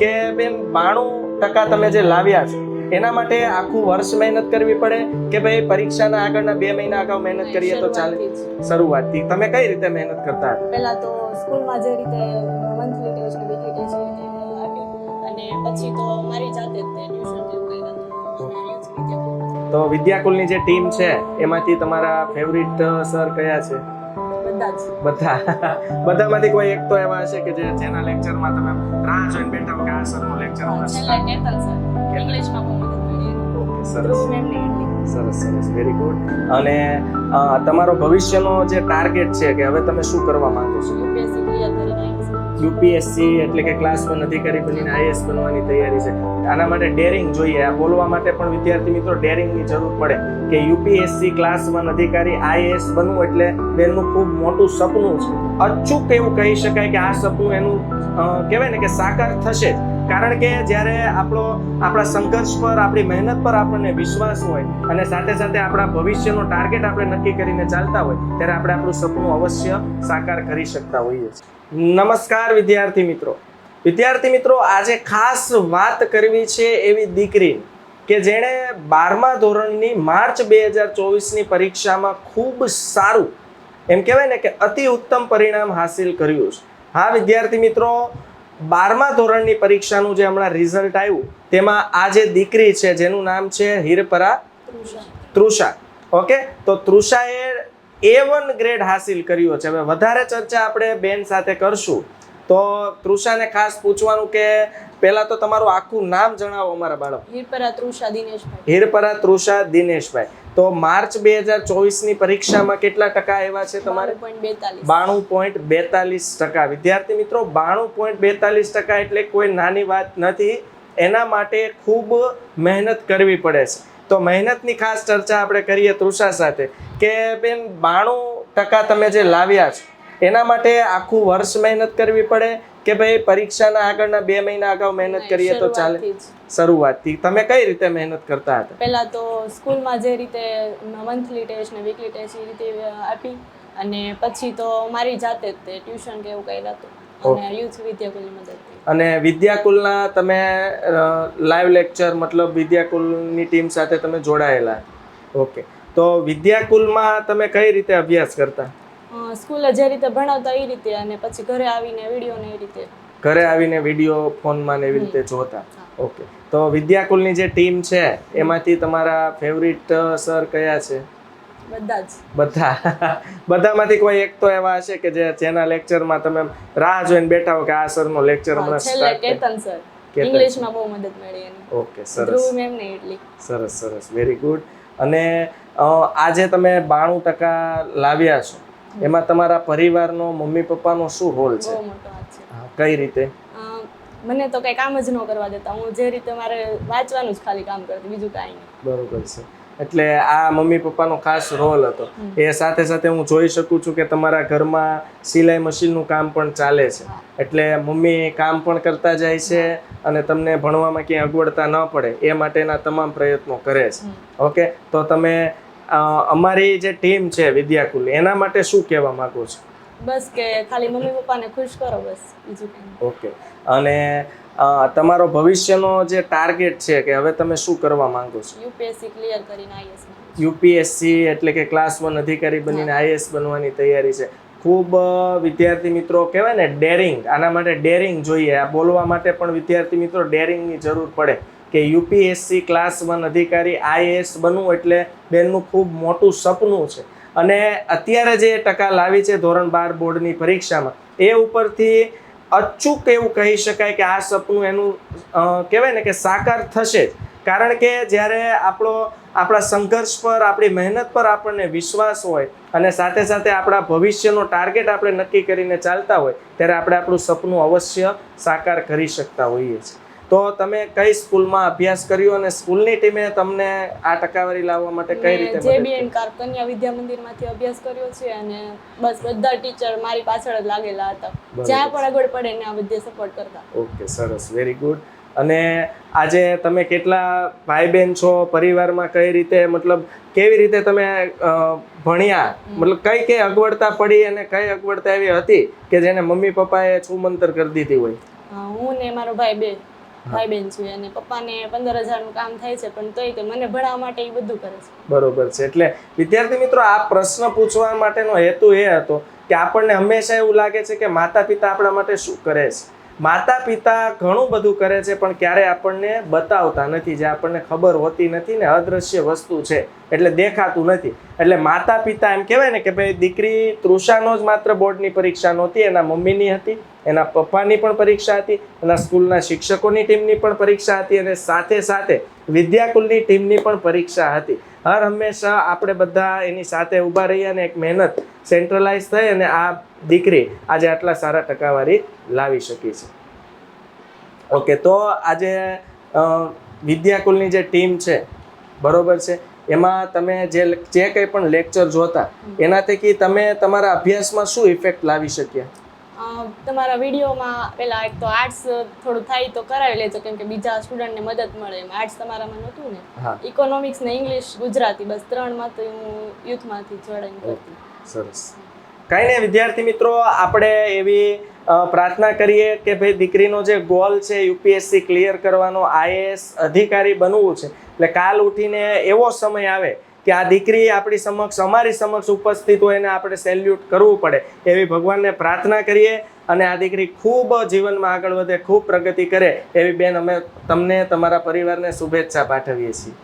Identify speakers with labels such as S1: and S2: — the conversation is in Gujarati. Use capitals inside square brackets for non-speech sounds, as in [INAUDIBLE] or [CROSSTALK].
S1: કે બેન બાણું ટકા તમે જે લાવ્યા છો એના માટે આખું વર્ષ મહેનત કરવી પડે? કે ભાઈ પરીક્ષાના આગળના બે મહિના અગાઉ મહેનત કરીએ તો ચાલે?
S2: શરૂઆતથી.
S1: તમે કઈ રીતે મહેનત કરતા હતા?
S2: પહેલા તો સ્કૂલમાં જે રીતે મંથલી ટેસ્ટ વીકલી ટેસ્ટ અને પછી તો મારી જાતે જ ટ્યુશન
S1: તો વિદ્યાકુલની જે ટીમ છે એમાંથી તમારા ફેવરિટ સર કયા છે?
S2: બધા જ.
S1: બધા. બધામાંથી કોઈ એક તો એવા હશે કે જે જેના લેક્ચરમાં તમે રાહ જોઈને બેઠા હો કે આ સરનો લેક્ચર
S2: હા, છેલ્લે કેતન સર ઇંગ્લિશમાં બહુ મદદ મળી
S1: ઓકે સરસ. સરસ સરસ. વેરી ગુડ અને તમારો ભવિષ્યનો જે ટાર્ગેટ છે કે હવે તમે શું કરવા માંગો છો?
S2: યુપીએસસી ક્લિયર કરીને છે.
S1: યુપીએસસી એટલે કે ક્લાસ વન અધિકારી બનીને આઈએસ બનવાની તૈયારી છે. આના માટે ડેરિંગ જોઈએ. આ બોલવા માટે પણ વિદ્યાર્થી મિત્રો ડેરિંગની જરૂર પડે. કે યુપીએસસી ક્લાસ વન અધિકારી આઈએએસ બનવું એટલે બેનનું ખૂબ મોટું સપનું છે. અચૂક એવું કહી શકાય કે આ સપનું એનું કહેવાય ને કે સાકાર થશે કારણ કે જ્યારે આપણો, આપણા સંઘર્ષ પર, આપણી મહેનત પર આપણને વિશ્વાસ હોય અને સાથે સાથે આપણા ભવિષ્યનો ટાર્ગેટ આપણે નક્કી કરીને ચાલતા હોય, ત્યારે આપણે આપણું સપનું અવશ્ય સાકાર કરી શકતા હોઈએ છીએ. નમસ્કાર વિદ્યાર્થી મિત્રો. વિદ્યાર્થી મિત્રો, આજે ખાસ વાત કરવી છે એવી દીકરી કે જેણે બારમા ધોરણની માર્ચ બે હજાર ચોવીસની પરીક્ષામાં ખૂબ સારું, એમ કહેવાય ને કે અતિ ઉત્તમ પરિણામ હાસિલ કર્યું છે. હા, વિદ્યાર્થી મિત્રો, બારમા ધોરણની પરીક્ષાનું જે હમણાં રિઝલ્ટ આવ્યું, તેમાં આ જે દીકરી છે, જેનું નામ છે હિરપરા
S2: તૃષા.
S1: ઓકે? તો તૃષાએ એ વન ગ્રેડ હાસિલ કર્યો છે. હવે વધારે ચર્ચા આપણે બેન સાથે કરશું. તો તૃષાને ખાસ પૂછવાનું કે પહેલા તો તમારું આખું નામ જણાવો અમારા બાળક.
S2: હિરપરા તૃષા દિનેશભાઈ.
S1: હિરપરા તૃષા દિનેશભાઈ. તો માર્ચ બે હજાર ચોવીસની પરીક્ષામાં કેટલા ટકા આવ્યા છે તમારે? બાણું પોઈન્ટ બેતાલીસ ટકા. વિદ્યાર્થી મિત્રો બાણું પોઈન્ટ બેતાલીસ ટકા એટલે કોઈ નાની વાત નથી. એના માટે ખૂબ મહેનત કરવી પડે છે. તો મહેનતની ખાસ ચર્ચા આપણે કરીએ તૃષા સાથે કે બેન બાણું ટકા તમે જે લાવ્યા છો એના માટે આખું વર્ષ મહેનત કરવી પડે કે ભાઈ પરીક્ષાના આગળના બે મહિના અગાઉ મહેનત કરીએ તો ચાલે.
S2: શરૂઆતથી
S1: તમે કઈ રીતે મહેનત કરતા હતા?
S2: પહેલા તો સ્કૂલમાં જે રીતે મંથલી ટેસ્ટ ને વીકલી ટેસ્ટ એ રીતે આપી અને પછી તો મારી જાતે જ તે ટ્યુશન કે એવું કર્યા હતું. અને વિદ્યાકુલની
S1: તમે લાઈવ લેક્ચર મતલબ વિદ્યાકુલની ટીમ સાથે તમે જોડાયેલા. ઓકે. તો વિદ્યાકુલમાં તમે કઈ રીતે અભ્યાસ કરતા?
S2: સ્કૂલે જે રીતે ભણાવતા એ રીતે અને પછી ઘરે આવીને વીડિયો ને એ રીતે.
S1: ઘરે આવીને વીડિયો ફોનમાં ને એવી રીતે જોતા. ઓકે. તો વિદ્યાકુલની જે ટીમ છે એમાંથી તમારા ફેવરિટ સર કયા છે?
S2: બધા જ.
S1: બધા. [LAUGHS] બધામાંથી કોઈ એક તો એવા હશે કે જે જેના લેક્ચરમાં તમે રાહ જોઈને બેઠા હો કે આ સરનો લેક્ચર હમણાં
S2: છેલ્લે કેતન સર ઇંગ્લિશમાં બહુ મદદ મળી એની.
S1: ઓકે સરસ.
S2: ધ્રુવ મેમને એટલી.
S1: સરસ સરસ. વેરી ગુડ અને આજે તમે બાણું ટકા લાવ્યા છો. એમાં તમારા પરિવારનો મમ્મી પપ્પાનો શું રોલ છે? કઈ રીતે?
S2: મને તો કઈ કામ જ ન કરવા દેતા. હું જે રીતે મારે વાંચવાનું જ ખાલી કામ કરતી બીજું કાંઈ નહીં.
S1: બરોબર છે. એટલે આ મમ્મી પપ્પાનો ખાસ રોલ હતો. એ સાથે સાથે હું જોઈ શકું છું કે તમારા ઘરમાં સિલાઈ મશીનનું કામ પણ ચાલે છે. એટલે મમ્મી કામ પણ કરતા જાય છે અને તમને ભણવામાં ક્યાંય અગવડતા ન પડે. એ માટેના તમામ પ્રયત્નો કરે છે. ઓકે? તો તમે અમારી જે ટીમ છે વિદ્યાકુલ એના માટે શું કહેવા માંગો છો?
S2: બસ કે ખાલી મમ્મી પપ્પાને ખુશ કરો બસ બીજું કંઈ
S1: ઓકે. અને તમારો ભવિષ્યનો જે ટાર્ગેટ છે કે હવે તમે શું કરવા માંગો છો?
S2: યુપીએસસી ક્લિયર કરીને આઈએસ
S1: યુપીએસસી એટલે કે ક્લાસ વન અધિકારી બનીને આઈએસ બનવાની તૈયારી છે. ખૂબ વિદ્યાર્થી મિત્રો કહેવાય ને ડેરિંગ આના માટે ડેરિંગ જોઈએ. આ બોલવા માટે પણ વિદ્યાર્થી મિત્રો ડેરિંગની જરૂર પડે. કે યુપીએસસી ક્લાસ વન અધિકારી, આઈએએસ બનવું એટલે બેનનું ખૂબ મોટું સપનું છે. અને અત્યારે જે ટકા લાવી છે ધોરણ બાર બોર્ડની પરીક્ષામાં, એ ઉપરથી અચૂક એવું કહી શકાય કે આ સપનું એનું કહેવાય ને કે સાકાર થશે જ. કારણ કે જ્યારે આપણો, આપણા સંઘર્ષ પર, આપણી મહેનત પર આપણને વિશ્વાસ હોય અને સાથે સાથે આપણા ભવિષ્યનો ટાર્ગેટ આપણે નક્કી કરીને ચાલતા હોય, ત્યારે આપણે આપણું સપનું અવશ્ય સાકાર કરી શકતા હોઈએ છીએ. તો તમે કઈ સ્કૂલમાં અભ્યાસ કર્યો અને સ્કૂલની ટીમે તમને આ ટકાવારી લાવવા માટે કઈ રીતે
S2: જે બી એન કારકન્યા વિદ્યા મંદિરમાંથી અભ્યાસ કર્યો છે અને બસ બધા ટીચર મારી પાછળ જ લાગેલા હતા. જ્યાં પણ આગળ પડે ને આ બધે સપોર્ટ કરતા.
S1: ઓકે સરસ વેરી ગુડ અને આજે તમે કેટલા ભાઈ બહેન છો પરિવારમાં કઈ રીતે મતલબ કેવી રીતે તમે ભણ્યા? મતલબ કઈ કઈ અગવડતા પડી અને કઈ અગવડતા એવી હતી કે જેને મમ્મી પપ્પાએ છુમંતર કરી દીધી હોય?
S2: હું ને મારો ભાઈ બે ભાઈ બેન છીએ અને પપ્પાને પંદર હજારનું કામ થાય છે પણ તોય તે મને ભણાવવા માટે એ બધું કરે છે.
S1: બરોબર છે. એટલે વિદ્યાર્થી મિત્રો આ પ્રશ્ન પૂછવા માટેનો હેતુ એ હતો કે આપણને હંમેશા એવું લાગે છે કે માતા પિતા આપણા માટે શું કરે છે? માતા પિતા ઘણું બધું કરે છે, પણ ક્યારે આપણને બતાવતા નથી, જે આપણને ખબર હોતી નથી ને અદ્રશ્ય વસ્તુ છે, એટલે દેખાતું નથી. એટલે માતા પિતા એમ કહેવાય ને કે ભાઈ દીકરી તૃષાનો જ માત્ર બોર્ડની પરીક્ષા નહોતી, એના મમ્મીની હતી, એના પપ્પાની પણ પરીક્ષા હતી, એના સ્કૂલના શિક્ષકોની ટીમની પણ પરીક્ષા હતી અને સાથે સાથે વિદ્યાકુલની ટીમની પણ પરીક્ષા હતી. હર હંમેશા આપણે બધા એની સાથે ઊભા રહીએ અને એક મહેનત સેન્ટ્રલાઇઝ થઈ અને આ દીકરી આજે આટલા સારા ટકાવારી લાવી શકી છે. ઓકે તો આજે વિદ્યાકુલની જે ટીમ છે બરોબર છે એમાં તમે જે જે કંઈ પણ લેક્ચર જોતા એનાથી તમે તમારા અભ્યાસમાં શું ઇફેક્ટ લાવી શક્યા?
S2: તમારા વિડીયોમાં પેલા એક તો આર્ટ્સ થોડું થાય તો કરાવી લેજો કેમ કે બીજા સ્ટુડન્ટને મદદ મળે એમ. આર્ટ્સ તમારામાં નહોતું ને? ઇકોનોમિક્સ ને ઇંગ્લિશ ગુજરાતી બસ ત્રણમાં તો હું યુથમાંથી જોડાઈને કરતી.
S1: સરસ. કાંઈ નહીં વિદ્યાર્થી મિત્રો, આપણે એવી પ્રાર્થના કરીએ કે ભાઈ દીકરીનો જે ગોલ છે યુપીએસસી ક્લિયર કરવાનો, આઈએએસ અધિકારી બનવું છે. એટલે કાલ ઉઠીને એવો સમય આવે કે આ દીકરી આપણી સમક્ષ, અમારી સમક્ષ ઉપસ્થિત હોય એને આપણે સેલ્યુટ કરવું પડે. એવી ભગવાનને પ્રાર્થના કરીએ અને આ દીકરી ખૂબ જીવનમાં આગળ વધે, ખૂબ પ્રગતિ કરે. એવી બેન અમે તમને, તમારા પરિવારને શુભેચ્છા પાઠવીએ છીએ.